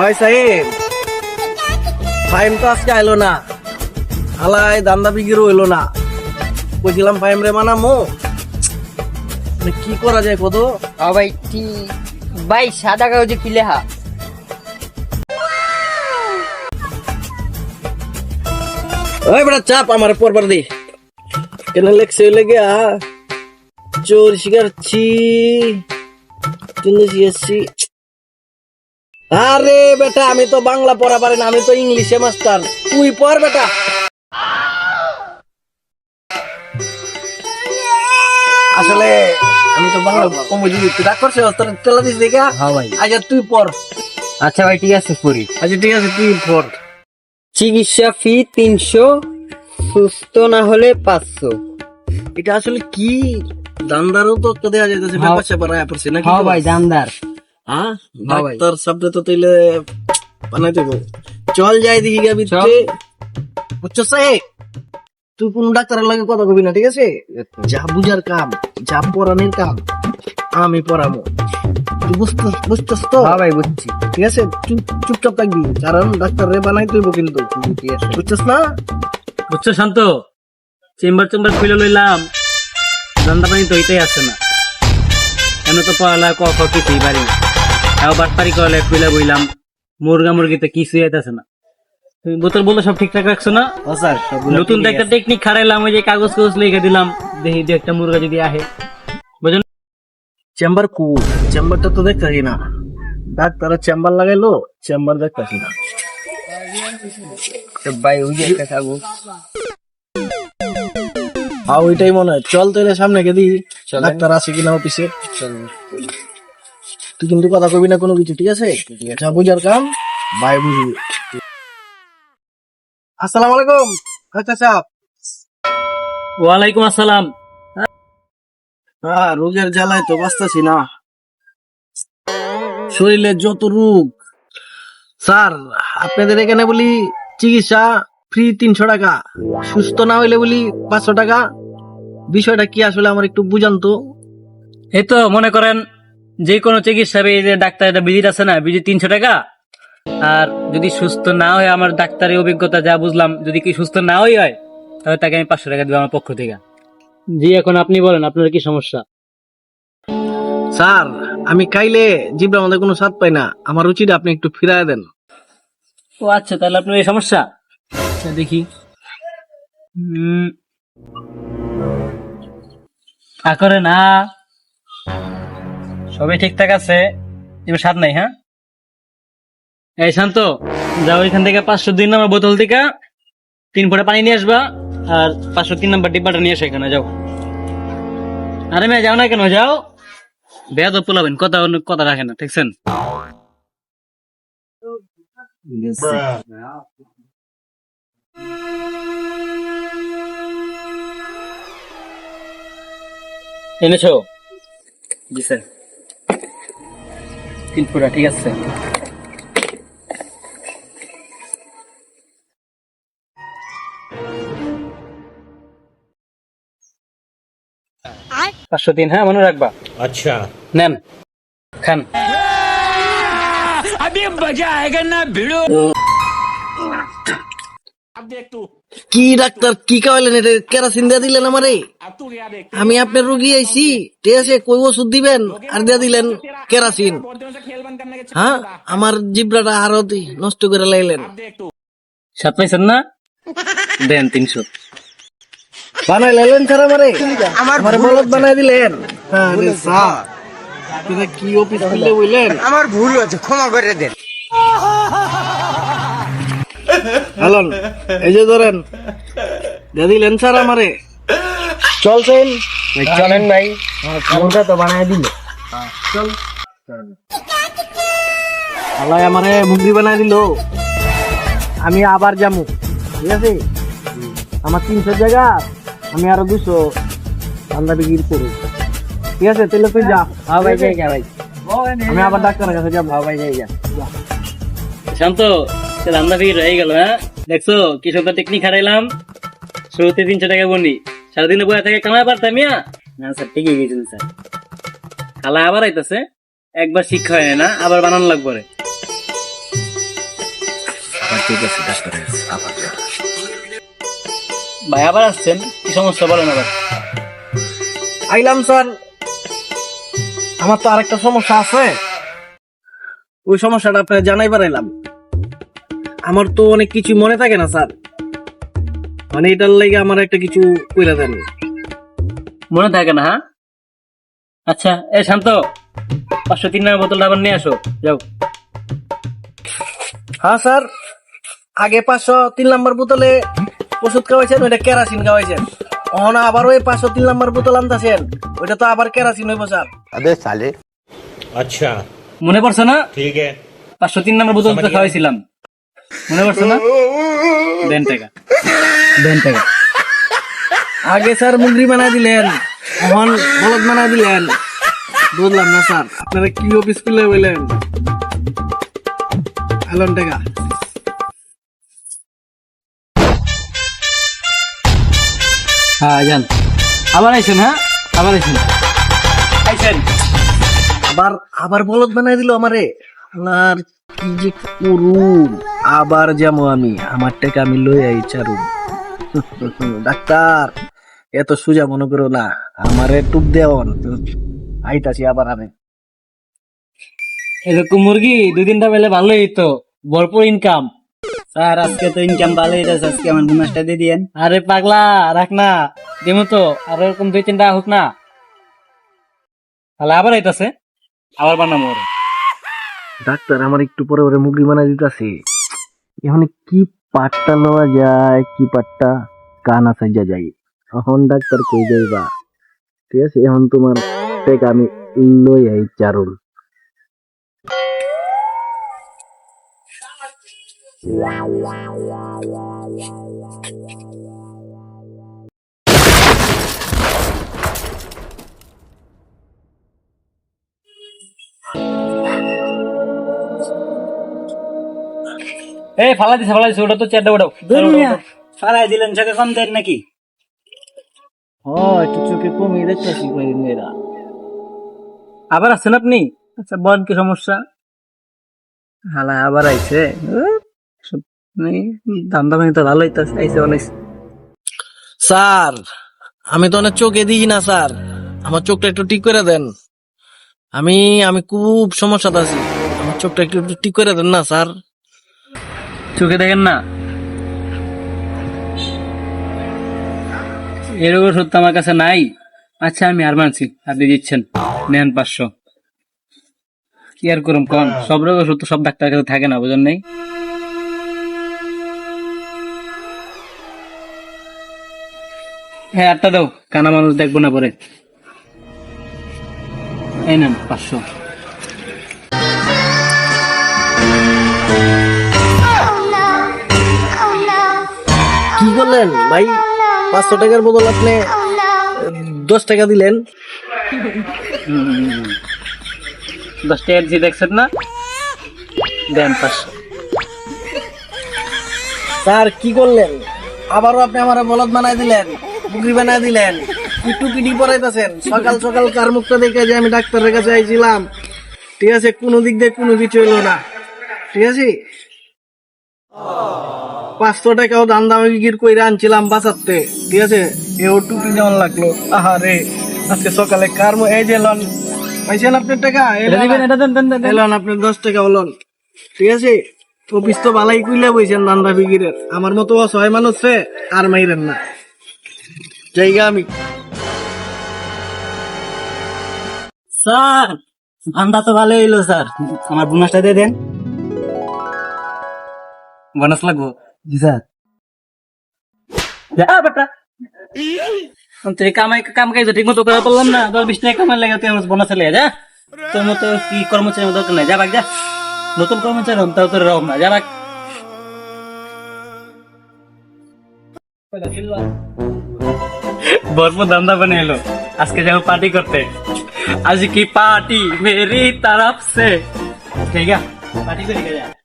ওই সাহেব ফাইম তো আজকে আইলো না। আলাই দান্দা বিক্রি হইল না। কইছিলাম ফাইম রে মানামো মানে কি করা যায় কত? ভাই কি? ভাই সাদা কাগজে কি লেখা? ওই বেটা চাপ আমার পরবার দি। কেন লেখছে লেগে? আ চোর শিকারছি তুমি শিখেছি আরে বেটা আমি তো বাংলা পড়া পারি না আমি তো ইংলিশে মাস্টার। তুই পড় বেটা। আসলে আমি তো বাংলা কম বুঝি তুই রাগ করছিস তোর তেলা দিস দেখা? হ্যাঁ ভাই। আচ্ছা তুই পড়। আচ্ছা ভাই ঠিক আছে পড়ি। আচ্ছা ঠিক আছে তুই পড়। চিকিৎসা ফি তিনশো সুস্থ না হলে পাঁচশো। এটা আসলে কি? দান্দারও তো একটা দেওয়া যাইতেছে হ্যাঁ। ব্যাপার স্যাপার আয়া পড়ছে নাকি হ্যাঁ ভাই জানদার হ্যাঁ। ডাক্তার শব্দ তো তৈলে বানাইতে হবে চল যাই দেখি গা ভিতরে বুঝছ সাহেব? তুই কোন ডাক্তারের লাগে কথা কবি না ঠিক আছে? যা বুঝার কাম যা পড়ানোর কাম আমি পড়াবো। তুই বুঝতে বুঝতেস তো? হ্যাঁ ভাই বুঝছি। ঠিক আছে? চুপ চুপচাপ থাকবি। কারণ ডাক্তার রে বানাই হইব কিন্তু। ঠিক আছে বুঝছস না? বুঝছ শান্ত? চেম্বার চেম্বার খুলে লইলাম। ধান্দা পানি তো হইতেই আসছে না। কেন তো পড়ালা ক কিছুই না। তাও বাটপারি করলে খুলে বইলাম। মুরগা মুরগিতে কিছুই আইতেছে না। তুমি বোতল বলতে সব ঠিকঠাক রাখছো না? ও স্যার নতুন তো একটা টেকনিক খারাইলাম ওই যে কাগজ কাগজ লিখে দিলাম। দেখি দু একটা মুরগা যদি আহে। বুঝলেন চেম্বার কু চেম্বারটা তো দেখতেছি না। ডাক্তার চেম্বার লাগাইলো চেম্বার দেখতেছি না। ভাই ওই যে একটা কাগজ আর ওইটাই মনে হয়। চল তাহলে সামনে দিই ডাক্তার আছে কিনা অফিসে। তুই কিন্তু কথা কবি না কোনো কিছু ঠিক আছে? যা বুঝার কাম ভাই বুঝবি। আসসালামু আলাইকুম আচ্ছা সাহেব ওয়ালাইকুম আসসালাম। হ্যাঁ রোগের জ্বালায় তো বাঁচতেছি না। শরীরে যত রোগ স্যার আপনাদের এখানে বলি চিকিৎসা ফ্রি তিনশো টাকা সুস্থ না হইলে বলি পাঁচশো টাকা। বিষয়টা কি আসলে আমার একটু বুঝান তো। এই তো মনে করেন যে কোনো চিকিৎসা এই যে ডাক্তার একটা ভিজিট আছে না ভিজিট তিনশো টাকা। আর যদি সুস্থ না হয় আমার ডাক্তারের অভিজ্ঞতা যা বুঝলাম যদি কি সুস্থ না হয় তাহলে তাকে আমি পাঁচশো টাকা দেবো আমার পক্ষ থেকে। জি এখন আপনি বলেন আপনার কি সমস্যা? স্যার আমি খাইলে জিব্রার মধ্যে কোনো স্বাদ পাই না। আমার রুচিটা আপনি একটু ফিরায় দেন। ও আচ্ছা তাহলে আপনার এই সমস্যা? আচ্ছা, দেখি। হুম। আ করে না। সবই ঠিকঠাক আছে? এবার স্বাদ নাই হ্যাঁ? এই শান্ত, যাও এখান থেকে পাঁচশো দুই নম্বর বোতল থেকে তিন ফুটা পানি নিয়ে আসবা, আর পাঁচশো তিন নম্বর ডিব্বাটা নিয়ে আসো এখানে, যাও। আরে মেয়ে, যাও না কেন, যাও। বেয়াদ পোলাবেন, কথা কথা রাখে না ঠিকছেন এনেছো? জি, স্যার। তিন ফুটা ঠিক আছে পাঁচশো তিন হ্যাঁ মনে রাখবা। আচ্ছা। নেন। খান। কি ডাক্তার কি খাওয়াইলেন? এটা কেরাসিন দিয়ে দিলেন আমারে? আমি আপনার রুগী আইছি ঠিক আছে? কই ওষুধ দিবেন? আর দিয়ে দিলেন কেরাসিন। হ্যাঁ? আমার জিব্রাটা আরও নষ্ট করে লাইলেন। সাত পাইছেন না? দেন তিনশো। বানাই লাইলেন স্যার আমারে। আমার বলদ বানাই দিলেন। আরে স্যার কি অফিস খুললে বললেন আমার ভুল হয়েছে ক্ষমা করে দেন। হ্যালো এই যে ধরেন দিয়ে দিলেন স্যার আমারে। চলছেন চলেন ভাই। কাগজটা তো বানায় দিল। আল্লাহ আমারে মুগরি বানাই দিল। আমি আবার যামু ঠিক আছে? আমার তিনশো জায়গা আমি আরও দুশো ঠান্ডা বিক্রি করি। ঠিক আছে তাহলে তুই যা। হ্যাঁ ভাই যাই যা ভাই। আমি আবার ডাক্তারের কাছে যাব। হ্যাঁ ভাই যাই যা। শান্ত। রান্না ফির রয়ে গেল হ্যাঁ? দেখছ কি সুন্দর টেকনিক হারাইলাম। শুরুতে তিনশো টাকা বন্ডি সারাদিনে বয়ে থেকে কামাই পারতাম ইয়া? না স্যার ঠিকই গেছেন স্যার। খালা আবার আইতাছে। একবার শিক্ষা হয় না আবার বানানো লাগবে রে। ভাই আবার আসছেন? কি সমস্যা বলেন আবার। আইলাম স্যার। আমার তো আরেকটা সমস্যা আছে। ওই সমস্যাটা আপনার জানাই পারাইলাম আমার তো অনেক কিছু মনে থাকে না স্যার। মানে এটার লাগে আমার একটা কিছু কইরা দেন। মনে থাকে না হ্যাঁ? আচ্ছা এ শান্ত। পাঁচশো তিন নামের বোতলটা আবার নিয়ে আসো। যাও। হ্যাঁ স্যার। আগে পাঁচশো তিন নাম্বার বোতলে ওষুধ খাওয়াইছেন ওইটা কেরাসিন খাওয়াইছেন। অহন আবার ওই পাঁচশো তিন নাম্বার বোতল আনতেছেন। ওইটা তো আবার কেরাসিন হইব স্যার। আচ্ছা। মনে পড়ছে না? ঠিক। আছে পাঁচশো তিন নাম্বার বোতল তো খাওয়াইছিলাম। মনে পড়ছে না? দেন টাকা দেন টাকা আগে স্যার মুগরি বানাই দিলেন, এখন বলদ বানাই দিলেন। বুঝলাম না স্যার, আপনারা কি অফিস খুলে বললেন হ্যালো টাকা। হ্যাঁ যান। আবার আইসেন হ্যাঁ? আবার আইসেন। আইসেন। আবার আবার বলদ বানাই দিল আমারে। আর কি যে করুন আবার যেমন আমি। আমার টাকা আমি লই আই চারু ডাক্তার এত সুজা মনে করো না। আমারে টুপ দেওয়ান আইতাছি আবার আমি। এরকম মুরগি দুই তিনটা পেলে ভালোই তো ভরপুর ইনকাম স্যার আজকে তো ইনকাম ভালোই রয়েছে আজকে আমার বোনাসটা দিয়ে দিয়েন। আরে পাগলা রাখ না। দেমো তো। আর এরকম দুই তিনটা হোক না। তাহলে আবার আইতাছে। আবার বানাবো ডাক্তার আমার একটু পরে ওরে মুগরি বানাই দিতাছি। এখন কি পাটটা লওয়া যায় কি পাটটা কান আছে যা যাই এখন ডাক্তার কই যাইবা ঠিক আছে এখন তোমার টেকা আমি লই আই চারুল এই ফালা দিছে ফালা দিছে ওটা তো চেয়ারটা ওটাও। ফালাই দিলেন চোখে কম দেন নাকি? ও একটু চোখে কমিয়ে দেখতেছি কয়েকদিন মেয়েরা আবার আসছেন আপনি? আচ্ছা বল কি সমস্যা? হালা আবার আইছে। দাম দাম তো ভালোই তো আইছে অনেক। স্যার আমি তো অনেক চোখে দিই না স্যার। আমার চোখটা একটু ঠিক করে দেন। আমি আমি খুব সমস্যাতে আছি। আমার চোখটা একটু একটু ঠিক করে দেন না স্যার। চোখে দেখেন না? এরকম সত্য আমার কাছে নাই। আচ্ছা আমি আর মানছি। আপনি দিচ্ছেন। নেন পাঁচশো। কি আর করুম কন? সব রোগের সত্য সব ডাক্তার কাছে থাকে না, বুঝেন নাই? হ্যাঁ আটটা দাও। কানা মানুষ দেখব না পরে। এই নেন, পাঁচশো। কি করলেন ভাই পাঁচশো টাকার বদল আপনি দশ টাকা দিলেন। দশ টাকা জি দেখছেন না? দেন পাঁচশো। স্যার কি করলেন? আবারও আপনি আমার বলদ বানাই দিলেন বুকরি বানাই দিলেন একটু পিটি পড়াইতেছেন। সকাল সকাল কার মুখটা দেখে যে আমি ডাক্তারের কাছে আইছিলাম। ঠিক আছে কোনো দিক দিয়ে কোনো কিছু হলো না। ঠিক আছে? পাঁচশো টাকাও দাম দামে বিক্রি করে আনছিলাম বাঁচাতে ঠিক আছে? এও টুপি যেমন লাগল। আহারে আজকে সকালে কার মু- এই যে লন পাইছেন আপনার টাকা? দেন দেন দেন, দেন। এলন আপনার দশ টাকা হলন ঠিক আছে? অফিস তো ভালাই কুইলে বইছেন দান্দা বিগিরের আমার মতো অসহায় মানুষ সে আর মাইরেন না। জায়গা আমি স্যার ধান্দা তো ভালো হইল স্যার। আমার বোনাসটা দিয়ে দেন। বোনাস লাগবো? স্যার যা বেটা তুই কামাই কাম কাজ ঠিক মতো করে বললাম না দশ বিশ টাকা কামাই লাগে তুই আমার বোনাস লেগে যা তোর মতো কি কর্মচারী দরকার নাই যা বাক যা নতুন কর্মচারী হম তাও তোর রকম না যা বাক ভরপুর দান্দা বানিয়ে এলো আজকে যাব পার্টি করতে আজ কি পার্টি মেরি তরফ সে ঠিক আছে পার্টি করে যা